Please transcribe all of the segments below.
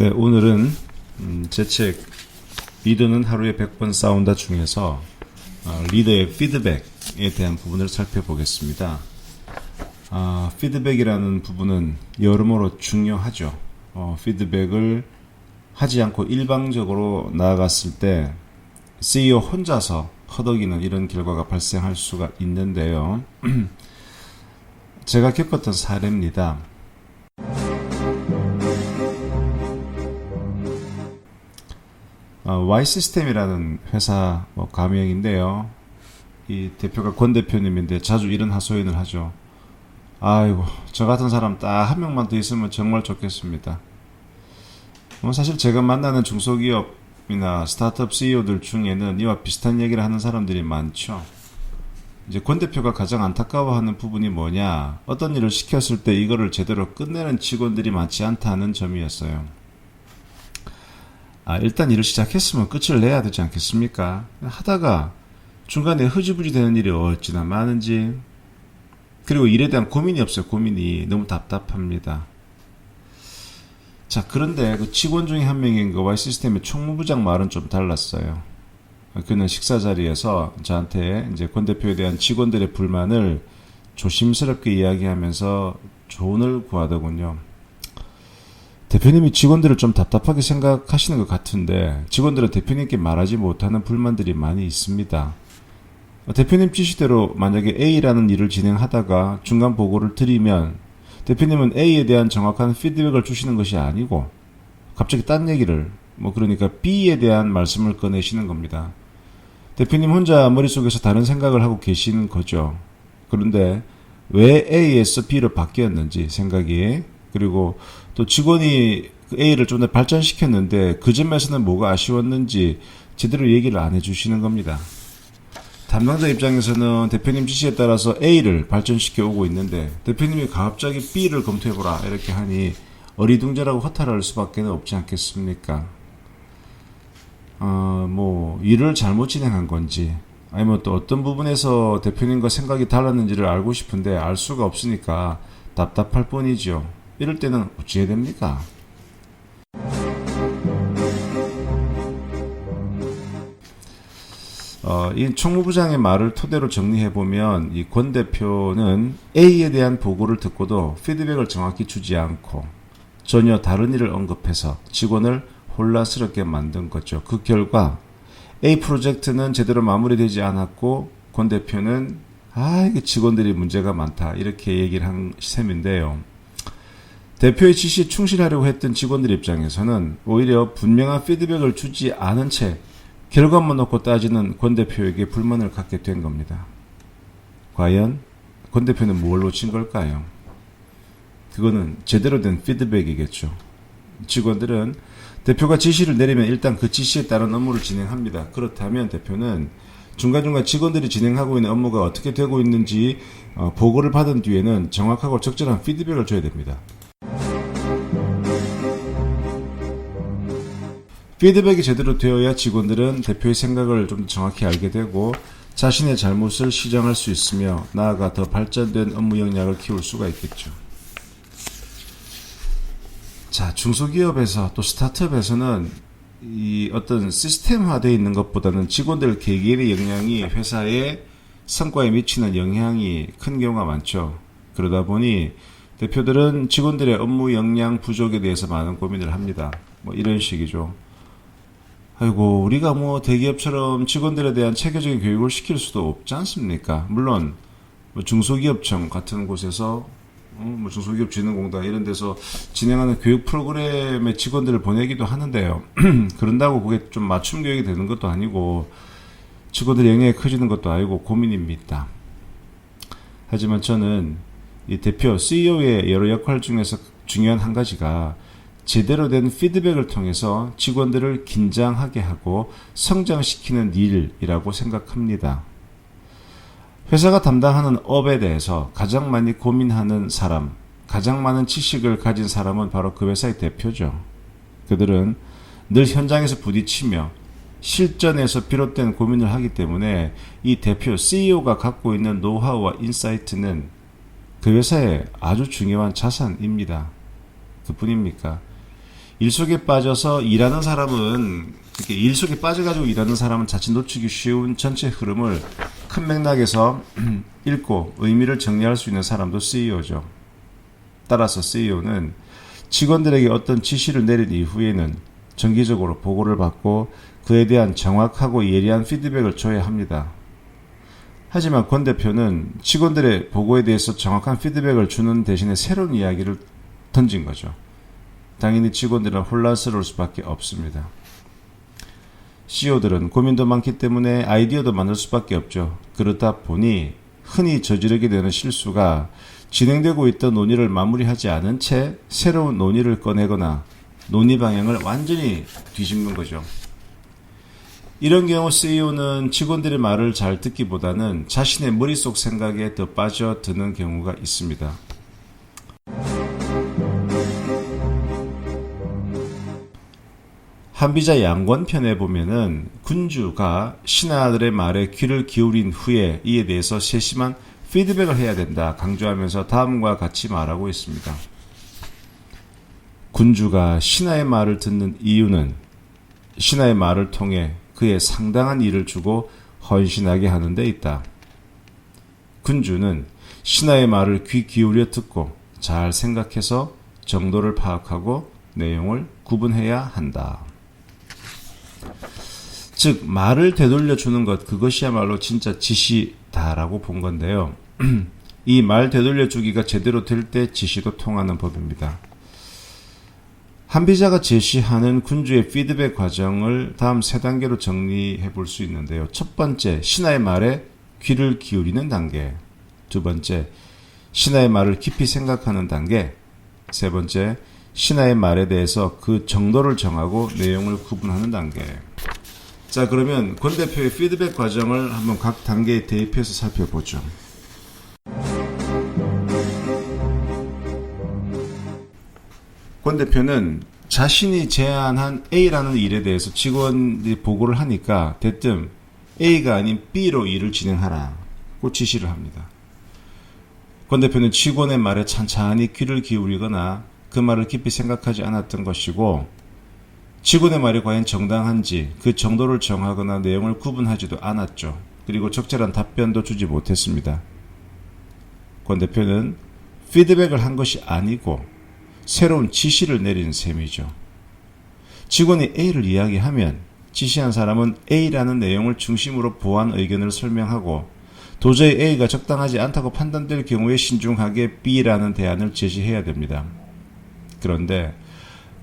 네, 오늘은 음, 제책 리더는 하루에 100번 싸운다 중에서 어, 리더의 피드백에 대한 부분을 살펴보겠습니다. 아, 피드백이라는 부분은 여러모로 중요하죠. 어, 피드백을 하지 않고 일방적으로 나아갔을 때 CEO 혼자서 허덕이는 이런 결과가 발생할 수가 있는데요. 제가 겪었던 사례입니다. 어, Y 시스템이라는 회사 뭐 가명인데요. 이 대표가 권 대표님인데 자주 이런 하소연을 하죠. 아이고 저 같은 사람 딱 한 명만 더 있으면 정말 좋겠습니다. 뭐 사실 제가 만나는 중소기업이나 스타트업 CEO들 중에는 이와 비슷한 얘기를 하는 사람들이 많죠. 이제 권 대표가 가장 안타까워하는 부분이 뭐냐? 어떤 일을 시켰을 때 이거를 제대로 끝내는 직원들이 많지 않다는 점이었어요. 아, 일단 일을 시작했으면 끝을 내야 되지 않겠습니까? 하다가 중간에 흐지부지 되는 일이 어찌나 많은지, 그리고 일에 대한 고민이 없어요. 고민이 너무 답답합니다. 자, 그런데 그 직원 중에 한 명인 그 Y 시스템의 총무부장 말은 좀 달랐어요. 그는 식사 자리에서 저한테 이제 권 대표에 대한 직원들의 불만을 조심스럽게 이야기하면서 조언을 구하더군요. 대표님이 직원들을 좀 답답하게 생각하시는 것 같은데 직원들은 대표님께 말하지 못하는 불만들이 많이 있습니다. 대표님 지시대로 만약에 A라는 일을 진행하다가 중간 보고를 드리면 대표님은 A에 대한 정확한 피드백을 주시는 것이 아니고 갑자기 딴 얘기를 뭐 그러니까 B에 대한 말씀을 꺼내시는 겁니다. 대표님 혼자 머릿속에서 다른 생각을 하고 계신 거죠. 그런데 왜 A에서 B로 바뀌었는지 생각이 그리고 또 직원이 그 A를 좀 더 발전시켰는데 그 점에서는 뭐가 아쉬웠는지 제대로 얘기를 안 해주시는 겁니다. 담당자 입장에서는 대표님 지시에 따라서 A를 발전시켜 오고 있는데 대표님이 갑자기 B를 검토해보라 이렇게 하니 어리둥절하고 허탈할 수밖에 없지 않겠습니까? 어, 뭐 일을 잘못 진행한 건지 아니면 또 어떤 부분에서 대표님과 생각이 달랐는지를 알고 싶은데 알 수가 없으니까 답답할 뿐이죠. 이럴 때는 어찌해야 됩니까? 어, 이 총무부장의 말을 토대로 정리해 보면 이 권 대표는 A에 대한 보고를 듣고도 피드백을 정확히 주지 않고 전혀 다른 일을 언급해서 직원을 혼란스럽게 만든 거죠. 그 결과 A 프로젝트는 제대로 마무리되지 않았고 권 대표는 아 이게 직원들이 문제가 많다 이렇게 얘기를 한 셈인데요. 대표의 지시에 충실하려고 했던 직원들 입장에서는 오히려 분명한 피드백을 주지 않은 채 결과만 놓고 따지는 권 대표에게 불만을 갖게 된 겁니다. 과연 권 대표는 뭘 놓친 걸까요? 그거는 제대로 된 피드백이겠죠. 직원들은 대표가 지시를 내리면 일단 그 지시에 따른 업무를 진행합니다. 그렇다면 대표는 중간중간 직원들이 진행하고 있는 업무가 어떻게 되고 있는지 어, 보고를 받은 뒤에는 정확하고 적절한 피드백을 줘야 됩니다. 피드백이 제대로 되어야 직원들은 대표의 생각을 좀 정확히 알게 되고 자신의 잘못을 시정할 수 있으며 나아가 더 발전된 업무 역량을 키울 수가 있겠죠. 자, 중소기업에서 또 스타트업에서는 이 어떤 시스템화되어 있는 것보다는 직원들 개개인의 역량이 회사의 성과에 미치는 영향이 큰 경우가 많죠. 그러다 보니 대표들은 직원들의 업무 역량 부족에 대해서 많은 고민을 합니다. 뭐 이런 식이죠. 아이고, 우리가 뭐 대기업처럼 직원들에 대한 체계적인 교육을 시킬 수도 없지 않습니까? 물론, 뭐 중소기업청 같은 곳에서 어, 뭐 중소기업 진흥공단 이런 데서 진행하는 교육 프로그램에 직원들을 보내기도 하는데요. 그런다고 그게 좀 맞춤 교육이 되는 것도 아니고 직원들의 영향이 커지는 것도 아니고 고민입니다. 하지만 저는 이 대표 CEO의 여러 역할 중에서 중요한 한 가지가 제대로 된 피드백을 통해서 직원들을 긴장하게 하고 성장시키는 일이라고 생각합니다. 회사가 담당하는 업에 대해서 가장 많이 고민하는 사람, 가장 많은 지식을 가진 사람은 바로 그 회사의 대표죠. 그들은 늘 현장에서 부딪히며 실전에서 비롯된 고민을 하기 때문에 이 대표 CEO가 갖고 있는 노하우와 인사이트는 그 회사의 아주 중요한 자산입니다. 그뿐입니까? 일 속에 빠져서 일하는 사람은 이렇게 일 속에 빠져가지고 일하는 사람은 자칫 놓치기 쉬운 전체 흐름을 큰 맥락에서 읽고 의미를 정리할 수 있는 사람도 CEO죠. 따라서 CEO는 직원들에게 어떤 지시를 내린 이후에는 정기적으로 보고를 받고 그에 대한 정확하고 예리한 피드백을 줘야 합니다. 하지만 권 대표는 직원들의 보고에 대해서 정확한 피드백을 주는 대신에 새로운 이야기를 던진 거죠. 당연히 직원들은 혼란스러울 수밖에 없습니다. CEO들은 고민도 많기 때문에 아이디어도 많을 수밖에 없죠. 그렇다 보니 흔히 저지르게 되는 실수가 진행되고 있던 논의를 마무리하지 않은 채 새로운 논의를 꺼내거나 논의 방향을 완전히 뒤집는 거죠. 이런 경우 CEO는 직원들의 말을 잘 듣기보다는 자신의 머릿속 생각에 더 빠져드는 경우가 있습니다. 한비자 양권편에 보면은 군주가 신하들의 말에 귀를 기울인 후에 이에 대해서 세심한 피드백을 해야 된다 강조하면서 다음과 같이 말하고 있습니다. 군주가 신하의 말을 듣는 이유는 신하의 말을 통해 그의 상당한 일을 주고 헌신하게 하는 데 있다. 군주는 신하의 말을 귀 기울여 듣고 잘 생각해서 정도를 파악하고 내용을 구분해야 한다. 즉 말을 되돌려 주는 것 그것이야말로 진짜 지시다라고 본 건데요. 이 말 되돌려 주기가 제대로 될 때 지시도 통하는 법입니다. 한비자가 제시하는 군주의 피드백 과정을 다음 세 단계로 정리해 볼 수 있는데요. 첫 번째, 신하의 말에 귀를 기울이는 단계. 두 번째, 신하의 말을 깊이 생각하는 단계. 세 번째, 신하의 말에 대해서 그 정도를 정하고 내용을 구분하는 단계. 자, 그러면 권 대표의 피드백 과정을 한번 각 단계에 대입해서 살펴보죠. 권 대표는 자신이 제안한 A라는 일에 대해서 직원들이 보고를 하니까 대뜸 A가 아닌 B로 일을 진행하라고 지시를 합니다. 권 대표는 직원의 말에 찬찬히 귀를 기울이거나 그 말을 깊이 생각하지 않았던 것이고 직원의 말이 과연 정당한지 그 정도를 정하거나 내용을 구분하지도 않았죠. 그리고 적절한 답변도 주지 못했습니다. 권 대표는 피드백을 한 것이 아니고 새로운 지시를 내린 셈이죠. 직원이 A를 이야기하면 지시한 사람은 A라는 내용을 중심으로 보완 의견을 설명하고 도저히 A가 적당하지 않다고 판단될 경우에 신중하게 B라는 대안을 제시해야 됩니다. 그런데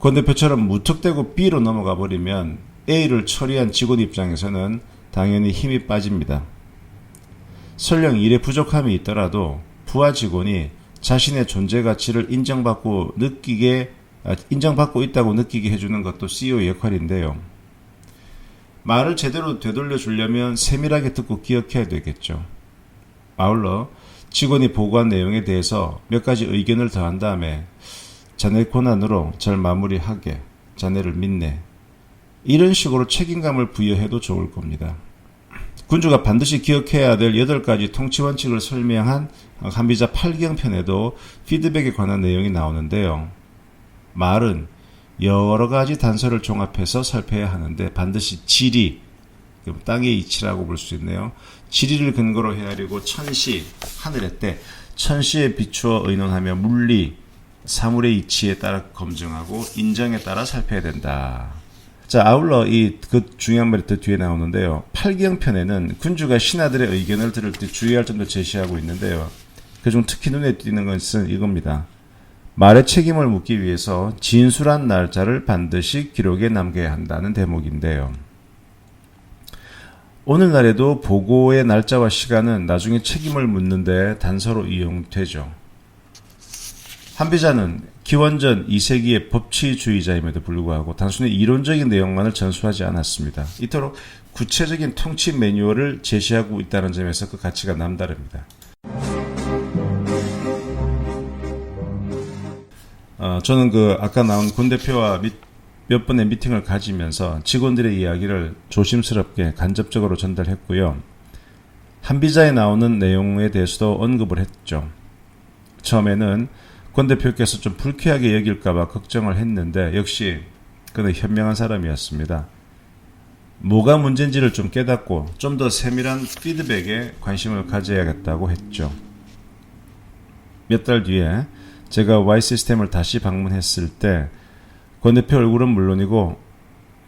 권 대표처럼 무턱대고 B로 넘어가 버리면 A를 처리한 직원 입장에서는 당연히 힘이 빠집니다. 설령 일에 부족함이 있더라도 부하 직원이 자신의 존재 가치를 인정받고 느끼게 아, 인정받고 있다고 느끼게 해주는 것도 CEO 역할인데요. 말을 제대로 되돌려 주려면 세밀하게 듣고 기억해야 되겠죠. 아울러 직원이 보고한 내용에 대해서 몇 가지 의견을 더한 다음에 자네 권한으로 잘 마무리하게 자네를 믿네. 이런 식으로 책임감을 부여해도 좋을 겁니다. 군주가 반드시 기억해야 될 8가지 통치 원칙을 설명한 한비자 8경편에도 피드백에 관한 내용이 나오는데요. 말은 여러 가지 단서를 종합해서 살펴야 하는데 반드시 지리, 땅의 이치라고 볼 수 있네요. 지리를 근거로 헤아리고 천시, 하늘의 때, 천시에 비추어 의논하며 물리, 사물의 이치에 따라 검증하고 인정에 따라 살펴야 된다. 자, 아울러 이 그 중요한 말이 더 뒤에 나오는데요. 8경 편에는 군주가 신하들의 의견을 들을 때 주의할 점도 제시하고 있는데요. 그중 특히 눈에 띄는 것은 이겁니다. 말의 책임을 묻기 위해서 진술한 날짜를 반드시 기록에 남겨야 한다는 대목인데요. 오늘날에도 보고의 날짜와 시간은 나중에 책임을 묻는데 단서로 이용되죠. 한비자는 기원전 2세기의 법치주의자임에도 불구하고 단순히 이론적인 내용만을 전수하지 않았습니다. 이토록 구체적인 통치 매뉴얼을 제시하고 있다는 점에서 그 가치가 남다릅니다. 어, 저는 그 아까 나온 권 대표와 미, 몇 번의 미팅을 가지면서 직원들의 이야기를 조심스럽게 간접적으로 전달했고요. 한비자에 나오는 내용에 대해서도 언급을 했죠. 처음에는 권 대표께서 좀 불쾌하게 여길까봐 걱정을 했는데 역시 그는 현명한 사람이었습니다. 뭐가 문제인지를 좀 깨닫고 좀 더 세밀한 피드백에 관심을 가져야겠다고 했죠. 몇 달 뒤에 제가 Y 시스템을 다시 방문했을 때 권 대표 얼굴은 물론이고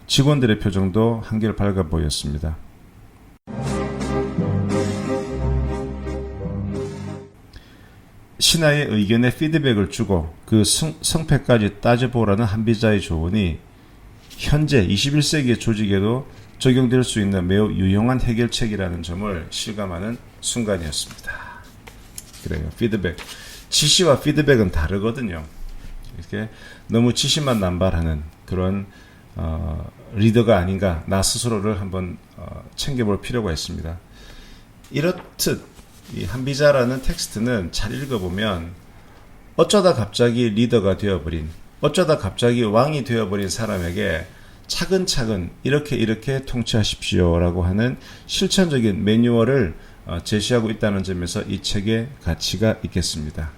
직원들의 표정도 한결 밝아 보였습니다. 신하의 의견에 피드백을 주고 그 성, 성패까지 따져보라는 한비자의 조언이 현재 21세기의 조직에도 적용될 수 있는 매우 유용한 해결책이라는 점을 실감하는 순간이었습니다. 그래요. 피드백. 지시와 피드백은 다르거든요. 이렇게 너무 지시만 남발하는 그런 어, 리더가 아닌가 나 스스로를 한번 어, 챙겨볼 필요가 있습니다. 이렇듯 이 한비자라는 텍스트는 잘 읽어보면 어쩌다 갑자기 리더가 되어버린 어쩌다 갑자기 왕이 되어버린 사람에게 차근차근 이렇게 이렇게 통치하십시오 라고 하는 실천적인 매뉴얼을 어, 제시하고 있다는 점에서 이 책의 가치가 있겠습니다.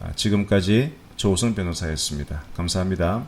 아, 지금까지 조우성 변호사였습니다. 감사합니다.